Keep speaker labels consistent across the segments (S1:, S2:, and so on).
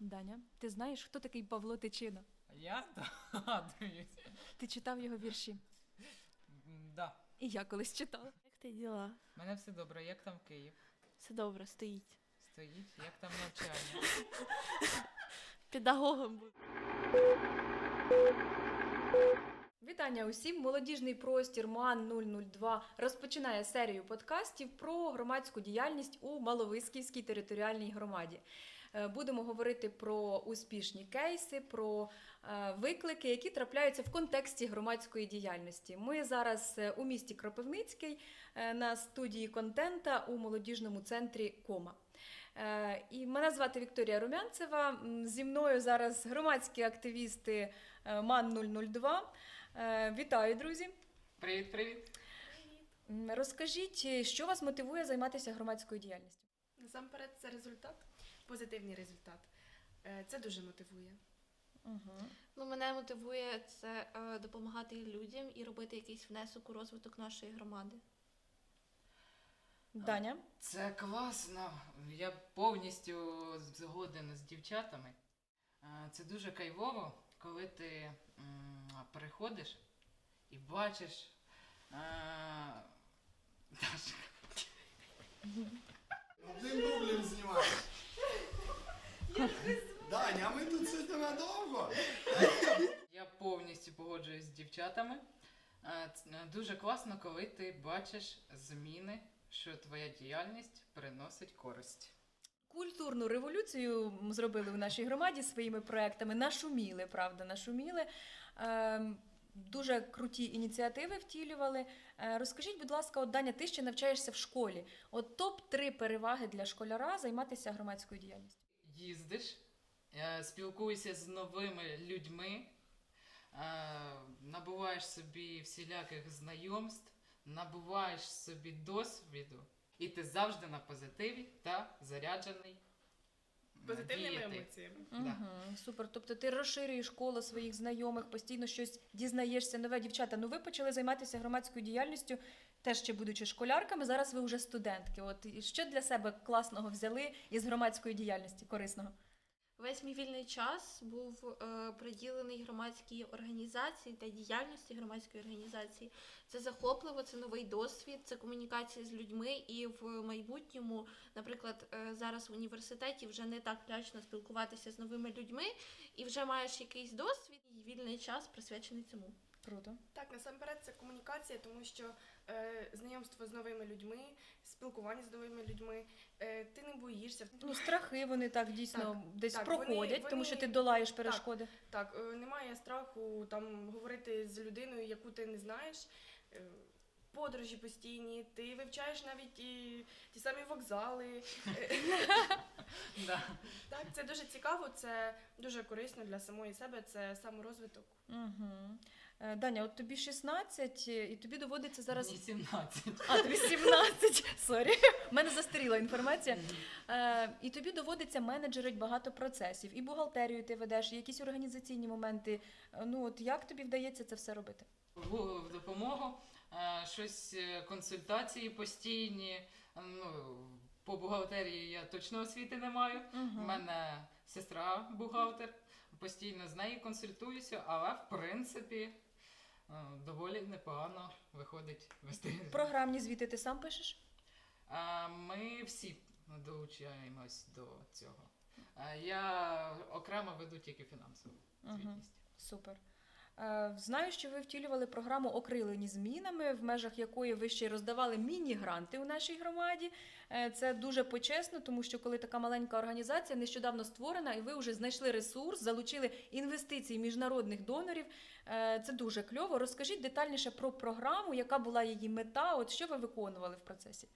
S1: Даня, ти знаєш, хто такий Павло Тичина?
S2: Я догадуюсь.
S1: Ти читав його вірші?
S2: Да.
S1: І я колись читала.
S3: Як ти діла?
S2: У мене все добре. Як там Київ?
S3: Все добре, стоїть.
S2: Стоїть? Як там навчання?
S3: Педагогом був.
S1: Вітання усім! Молодіжний простір МАН 002 розпочинає серію подкастів про громадську діяльність у Маловисківській територіальній громаді. Е, Будемо говорити про успішні кейси, про е, виклики, які трапляються в контексті громадської діяльності. Ми зараз е, у місті Кропивницький на студії контента у молодіжному центрі Кома. І мене звати Вікторія Румянцева. Зі мною зараз громадські активісти МАН 002. Е, Вітаю, друзі!
S2: Привіт, привіт.
S1: Розкажіть, що вас мотивує займатися громадською діяльністю?
S4: Насамперед, це результат, позитивний результат. Е, Це дуже мотивує.
S1: Угу.
S3: Ну, мене мотивує це е, допомагати людям і робити якийсь внесок у розвиток нашої громади.
S1: Даня,
S2: Це класно. Я повністю згоден з дівчатами. Е, Це дуже кайфово, коли ти м, переходиш і бачиш. е, Дашка,
S5: Одним дублем знімаєш. Даня, а ми тут сьогодні надовго.
S2: Я повністю погоджуюсь з дівчатами. Е, е, Дуже класно, коли ти бачиш зміни, що твоя діяльність приносить користь.
S1: культурну революцію зробили в нашій громаді своїми проектами. Нашуміли, правда, нашуміли. Ем, Дуже круті ініціативи втілювали. Е, Розкажіть, будь ласка, от Даня, ти ще навчаєшся в школі. От топ-3 переваги для школяра займатися громадською діяльністю.
S2: їздиш, спілкуєшся з новими людьми, набуваєш собі всіляких знайомств, набуваєш собі досвіду, і ти завжди на позитиві та заряджений. е,
S4: Позитивними
S2: діяти.
S4: емоціями.
S2: Да.
S1: Угу, супер. Тобто ти розширюєш коло своїх знайомих, постійно щось дізнаєшся нове. Дівчата, ну ви почали займатися громадською діяльністю, теж ще будучи школярками. Зараз ви вже студентки. От і що для себе класного взяли із громадської діяльності корисного?
S3: Весь мій вільний час був е, приділений громадській організації та діяльності громадської організації. Це захопливо, це новий досвід, це комунікація з людьми. І в майбутньому, наприклад, е, зараз в університеті вже не так лячно спілкуватися з новими людьми, і вже маєш якийсь досвід, і вільний час присвячений цьому.
S1: Круто.
S4: Так, насамперед, це комунікація, тому що е, знайомство з новими людьми, спілкування з новими людьми, е, ти не боїшся.
S1: Ну, страхи вони так дійсно
S4: Так,
S1: десь
S4: так,
S1: проходять,
S4: вони-
S1: тому що
S4: вони-
S1: ти долаєш перешкоди.
S4: Так, е, немає страху там говорити з людиною, яку ти не знаєш. Е, Подорожі постійні, ти вивчаєш навіть і ті самі вокзали.
S2: Да.
S4: Так, це дуже цікаво, це дуже корисно для самої себе, це саморозвиток.
S1: Угу. Даня, от тобі 16, і тобі доводиться зараз.
S2: Мені 17.
S1: А, тобі 17, сорі. У мене застаріла інформація. Е, і тобі доводиться менеджерити багато процесів. І бухгалтерію ти ведеш, і якісь організаційні моменти. Е, Ну, от як тобі вдається це все робити?
S2: в в допомогу, е, щось е, консультації постійні. е, Ну, по бухгалтерії я точно освіти не маю. У мене сестра бухгалтер, постійно з нею консультуюся, але в принципі е, доволі непогано виходить вести.
S1: Програмні звіти ти сам пишеш?
S2: А Ми всі долучаємось до цього. Е, Я окремо веду тільки фінансову звітність.
S1: Супер. Е, Знаю, що ви втілювали програму Окрилені змінами, в межах якої ви ще й роздавали міні-гранти у нашій громаді. Е, Це дуже почесно, тому що коли така маленька організація нещодавно створена, і ви вже знайшли ресурс, залучили інвестиції міжнародних донорів. Е, Це дуже кльово. Розкажіть детальніше про програму, яка була її мета, от що ви виконували в процесі.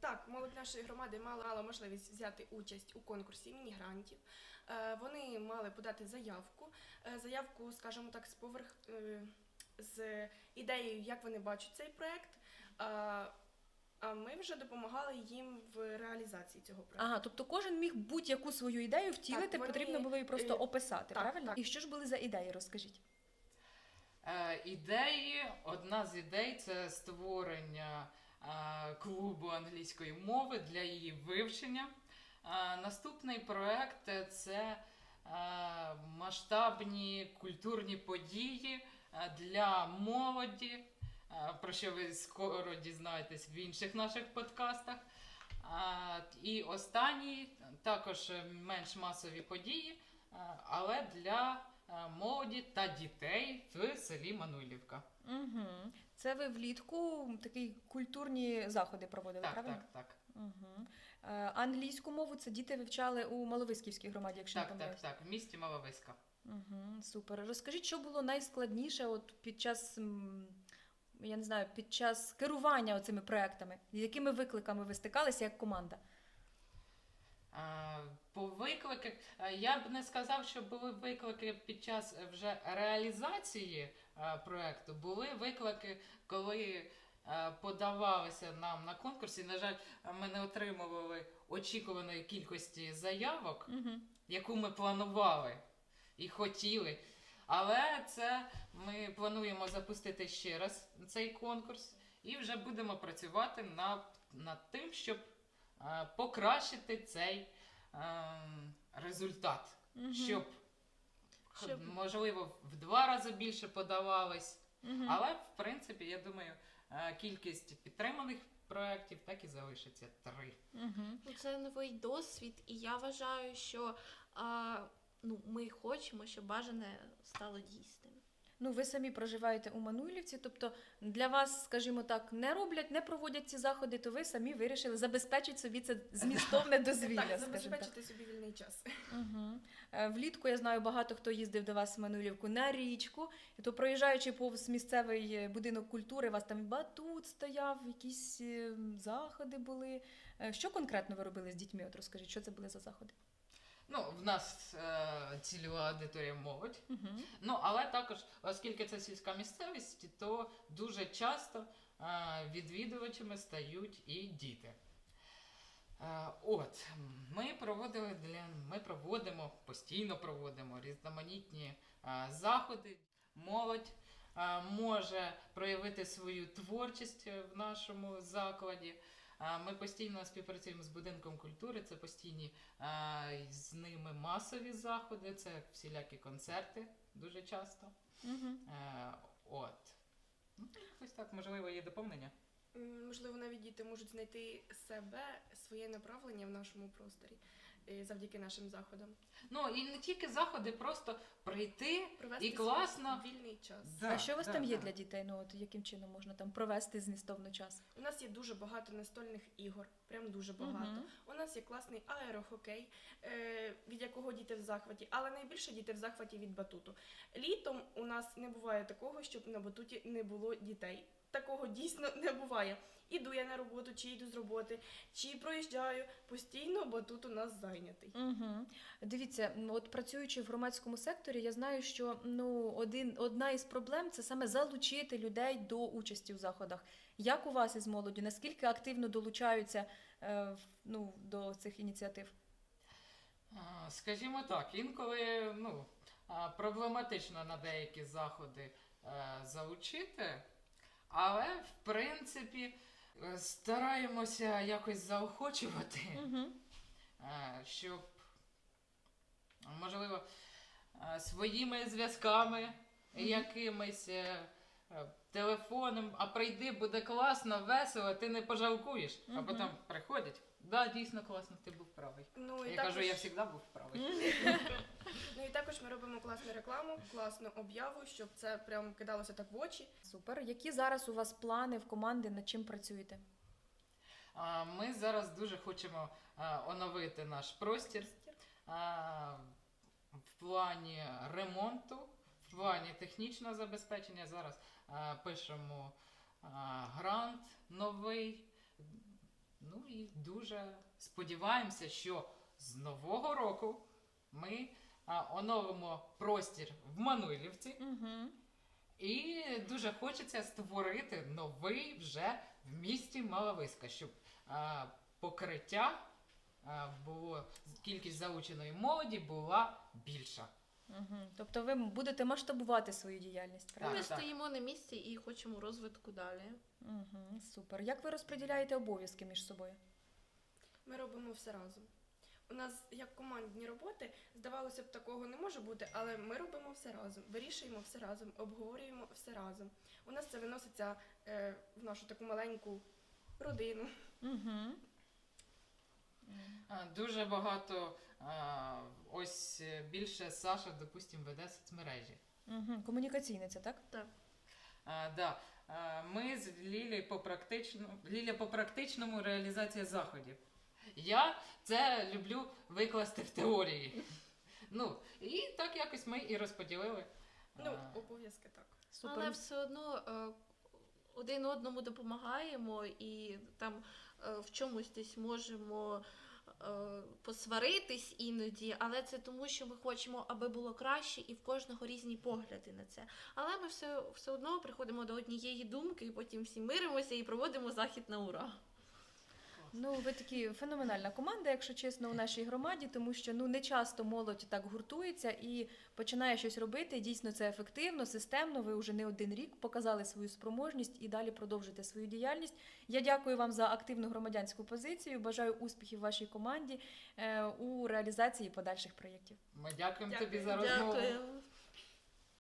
S4: Так, молодь нашої громади мала можливість взяти участь у конкурсі міні-грантів. Е, Вони мали подати заявку. Е, Заявку, скажімо так, з поверх е, з ідеєю, як вони бачать цей проект. А ми вже допомагали їм в реалізації цього проекту.
S1: Ага, тобто кожен міг будь-яку свою ідею втілити,
S4: Так, вони,
S1: потрібно було її просто описати,
S4: так,
S1: правильно?
S4: так.
S1: І що ж були за ідеї, розкажіть.
S2: Е, Ідеї, одна з ідей це створення е, клубу англійської мови для її вивчення. Наступний проект це е, масштабні культурні події е, для молоді, е, про що ви скоро дізнаєтесь в інших наших подкастах. І останній також менш масові події, але для молоді та дітей в селі Мануйлівка.
S1: Угу. Це ви влітку такі культурні заходи проводили,
S2: Так,
S1: правильно?
S2: так, так.
S1: Угу. Англійську мову це діти вивчали у Маловиськівській громаді, якщо не
S2: Так, так,
S1: помиляюсь.
S2: так, в місті Маловиська.
S1: Угу, супер. Розкажіть, що було найскладніше от під час, м, я не знаю, під час керування цими проектами? З якими викликами ви стикалися як команда?
S2: По викликах е, я б не сказав, що були виклики під час е, вже реалізації е, проекту. Були виклики, коли подавалися нам на конкурсі. На жаль, ми не отримували очікуваної кількості заявок,
S1: Угу.
S2: яку ми планували і хотіли. Але це ми плануємо запустити ще раз цей конкурс і вже будемо працювати над, над тим, щоб е, покращити цей ем, результат,
S1: Угу.
S2: щоб,
S3: Щоб-
S2: можливо в два рази більше подавалось.
S1: Угу.
S2: Але в принципі, я думаю, е, кількість підтриманих проєктів так і залишиться три.
S1: Угу.
S3: Ну, Це новий досвід, і я вважаю, що а, ну, ми хочемо, щоб бажане стало дійсним.
S1: Ну, ви самі проживаєте у Мануйлівці, тобто для вас, скажімо так, не роблять, не проводять ці заходи, то ви самі вирішили забезпечити собі це змістовне дозвілля,
S4: Так, забезпечити собі вільний час.
S1: Угу. Влітку я знаю, багато хто їздив до вас в Мануйлівку на річку, то проїжджаючи повз місцевий е, будинок культури, вас там батут стояв, якісь е, заходи були. Е, Що конкретно ви робили з дітьми? От розкажіть, що це були за заходи?
S2: Ну, в нас е, цільова аудиторія молодь.
S1: Угу.
S2: Ну, але також, оскільки це сільська місцевість, то дуже часто е, відвідувачами стають і діти. Е, от, ми проводили для ми проводимо, постійно проводимо різноманітні е, заходи. Молодь е, може проявити свою творчість е, в нашому закладі. Ми постійно співпрацюємо з будинком культури, це постійні з ними масові заходи, це всілякі концерти дуже часто.
S1: Угу.
S2: От. Ну, ось так, можливо, є доповнення.
S4: Можливо, навіть діти можуть знайти себе, своє направлення в нашому просторі завдяки нашим заходам.
S2: Ну і не тільки заходи, просто прийти
S4: Провести
S2: і
S4: свій вільний час.
S1: а що у вас
S2: да,
S1: там є
S2: да.
S1: для дітей? Ну от яким чином можна там провести змістовно час?
S4: У нас є дуже багато настольних ігор, прям дуже багато.
S1: Мгм.
S4: У нас є класний аерохокей, е, від якого діти в захваті, але найбільше діти в захваті від батуту. Літом у нас не буває такого, щоб на батуті не було дітей. Такого дійсно не буває. Іду я на роботу, чи йду з роботи, чи проїжджаю. Постійно батут у нас зайнятий.
S1: Угу. Дивіться, от працюючи в громадському секторі, я знаю, що ну один одна із проблем це саме залучити людей до участі в заходах. Як у вас із молоддю? Наскільки активно долучаються е, ну, до цих ініціатив?
S2: Скажімо так, інколи ну, проблематично на деякі заходи е, залучити, але в принципі стараємося якось заохочувати.
S1: Угу.
S2: Е, щоб, можливо, е, своїми зв'язками якимись е, е, телефоном, а прийди, буде класно, весело, ти не пожалкуєш. А
S1: Мгм.
S2: потім приходять. Да, дійсно класно, ти був правий.
S4: Ну
S2: Я кажу, я завжди був правий.
S4: ну і також ми робимо класну рекламу, класну об'яву, щоб це прям кидалося так в очі.
S1: Супер. Які зараз у вас плани в команди, над чим працюєте?
S2: А, Ми зараз дуже хочемо а, оновити наш простір а, в плані ремонту, в плані технічного забезпечення. Зараз а, пишемо а, грант новий. Ну і дуже сподіваємося, що з нового року ми а, оновимо простір в Мануйлівці.
S1: Угу.
S2: І дуже хочеться створити новий вже в місті Малависька, щоб а, покриття а, було кількість залученої молоді була більша.
S1: Угу. Тобто ви будете масштабувати свою діяльність, правильно?
S3: Ми
S2: Так, так.
S3: стоїмо на місці і хочемо розвитку далі.
S1: Угу. Супер. Як ви розподіляєте обов'язки між собою?
S4: Ми робимо все разом. У нас як командні роботи, здавалося б, такого не може бути, але ми робимо все разом, вирішуємо все разом, обговорюємо все разом. У нас це виноситься е, в нашу таку маленьку родину.
S1: Угу.
S2: А, Дуже багато. а, Ось е, більше Саша, допустим, веде соцмережі.
S1: Угу. Комунікаційниця, так?
S2: А, да. а, Ми з Лілі по практичному Ліля по практичному реалізація заходів. Я це люблю викласти в теорії. Ну, і так якось ми і розподілили.
S4: Ну, обов'язки так.
S1: Супер.
S3: Але все одно е, один одному допомагаємо і там е, в чомусь десь можемо е, посваритись іноді, але це тому, що ми хочемо, аби було краще, і в кожного різні погляди на це. Але ми все, все одно приходимо до однієї думки, і потім всі миримося і проводимо захід на ура.
S1: Ну, ви такі феноменальна команда, якщо чесно, у нашій громаді, тому що ну не часто молодь так гуртується і починає щось робити. Дійсно, це ефективно, системно. Ви вже не один рік показали свою спроможність і далі продовжите свою діяльність. Я дякую вам за активну громадянську позицію. Бажаю успіхів вашій команді е, у реалізації подальших проєктів.
S2: Ми дякуємо
S4: Дякую.
S2: тобі за розмову.
S3: Дякую.